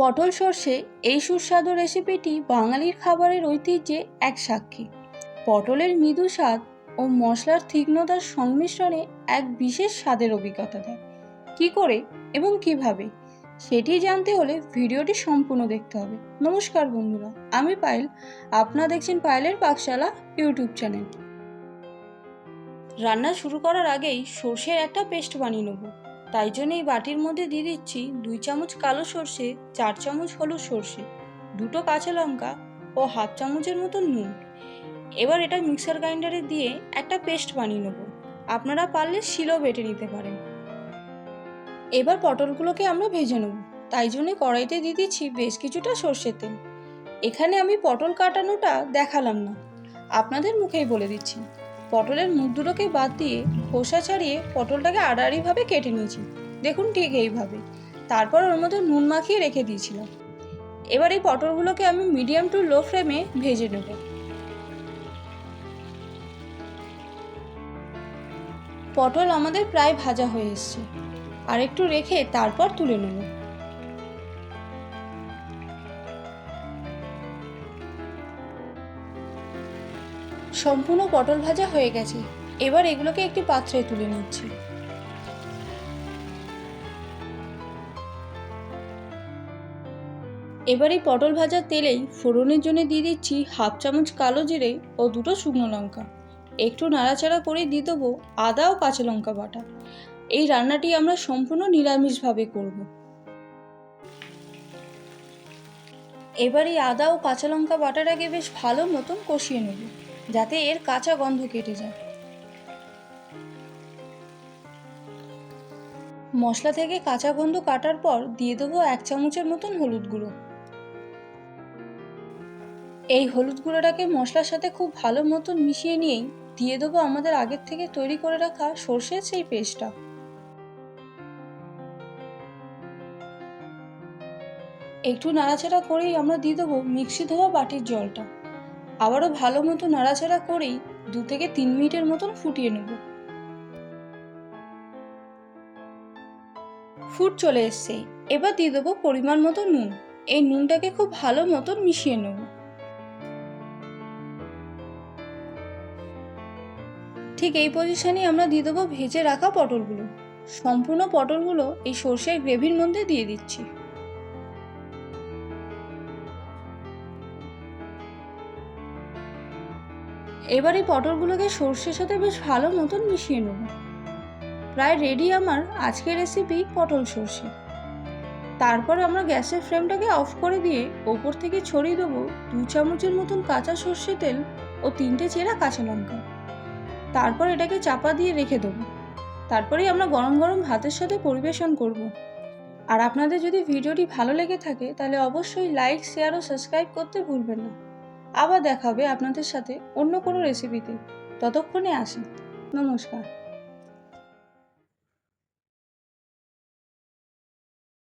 পটল সর্ষে এই সুস্বাদু রেসিপিটি বাঙালির খাবারের ঐতিহ্যে এক সাক্ষী। পটলের মৃদু স্বাদ ও মশলার তীক্ষ্ণতার সংমিশ্রণে এক বিশেষ স্বাদের অভিজ্ঞতা দেয়। কী করে এবং কীভাবে? সেটি জানতে হলে ভিডিওটি সম্পূর্ণ দেখতে হবে। নমস্কার বন্ধুরা, আমি পায়েল। আপনারা দেখছেন পায়েলের পাকশালা ইউটিউব চ্যানেল। রান্না শুরু করার আগেই সর্ষের একটা পেস্ট বানিয়ে নেব। তাই জন্য এই বাটির মধ্যে দিয়ে দিচ্ছি দুই চামচ কালো সর্ষে, চার চামচ হলুদ সর্ষে, দুটো কাঁচা লঙ্কা ও হাফ চামচের মতো নুন। এবার এটা মিক্সার গ্রাইন্ডারে দিয়ে একটা পেস্ট বানিয়ে নেব। আপনারা পারলে শিলও বেটে নিতে পারেন। এবার পটলগুলোকে আমরা ভেজে নেব। তাই জন্য কড়াইতে দিয়ে দিচ্ছি বেশ কিছুটা সর্ষের তেল। এখানে আমি পটল কাটানোটা দেখালাম না। আপনাদের মুখেই বলে দিচ্ছি। পটলের মুখ বাদ দিয়ে খোসা ছাড়িয়ে পটলটাকে আড়াআড়িভাবে কেটে নিয়েছি। দেখুন ঠিক এইভাবে। তারপর ওর মধ্যে নুন মাখিয়ে রেখে দিয়েছিলাম। এবার এই পটলগুলোকে আমি মিডিয়াম টু লো ফ্লেমে ভেজে নেব। পটল আমাদের প্রায় ভাজা হয়ে এসছে। আর একটু রেখে তারপর তুলে নেব। সম্পূর্ণ পটল ভাজা হয়ে গেছে। এবার এগুলোকে একটি পাত্রে তুলে নিচ্ছি। এবার এই পটল ভাজার তেলেই ফোড়নের জন্য দিয়ে দিচ্ছি হাফ চামচ কালো জিরে ও দুটো শুকনো লঙ্কা। একটু নাড়াচাড়া করে দিয়ে দেবো আদা ও কাঁচা লঙ্কা বাটা। এই রান্নাটি আমরা সম্পূর্ণ নিরামিষভাবে করব। এবার এই আদা ও কাঁচা লঙ্কা বাটাটাকে বেশ ভালো মতন কষিয়ে নেব। যাতে এর কাঁচা গন্ধ কেটে যায়। মশলা থেকে কাঁচা গন্ধ কাটার পর দিয়ে দেবো এক চামচের মতন হলুদ গুঁড়ো। এই হলুদ গুঁড়োটাকে মশলার সাথে খুব ভালো মতন মিশিয়ে নিয়েই দিয়ে দেবো আমাদের আগের থেকে তৈরি করে রাখা সর্ষের সেই পেস্টটা। একটু নাড়াচাড়া করেই আমরা দিয়ে দেবো মিক্সি ধোয়া বাটির জলটা। আবারও ভালো মতো নাড়াচাড়া করেই দু থেকে তিন মিনিটের মতন ফুটিয়ে নেব। ফুট চলে এসছে। এবার দিয়ে দেবো পরিমাণ মতো নুন। এই নুনটাকে খুব ভালো মতন মিশিয়ে নেব। ঠিক এই পজিশনে আমরা দিয়ে দেবো ভেজে রাখা পটলগুলো। সম্পূর্ণ পটলগুলো এই সর্ষের গ্রেভির মধ্যে দিয়ে দিচ্ছি। এবার এই পটলগুলোকে সর্ষের সাথে বেশ ভালো মতন মিশিয়ে নেব। প্রায় রেডি আমার আজকের রেসিপি পটল সর্ষে। তারপর আমরা গ্যাসের ফ্লেমটাকে অফ করে দিয়ে ওপর থেকে ছড়িয়ে দেবো দু চামচের মতন কাঁচা সর্ষে তেল ও তিনটে চেরা কাঁচা লঙ্কা। তারপর এটাকে চাপা দিয়ে রেখে দেবো। তারপরেই আমরা গরম গরম ভাতের সাথে পরিবেশন করব। আর আপনাদের যদি ভিডিওটি ভালো লেগে থাকে, তাহলে অবশ্যই লাইক শেয়ার ও সাবস্ক্রাইব করতে ভুলবেন না। আবার দেখাবে আপনাদের সাথে অন্য কোনো রেসিপিতে ততক্ষণে আসি। নমস্কার।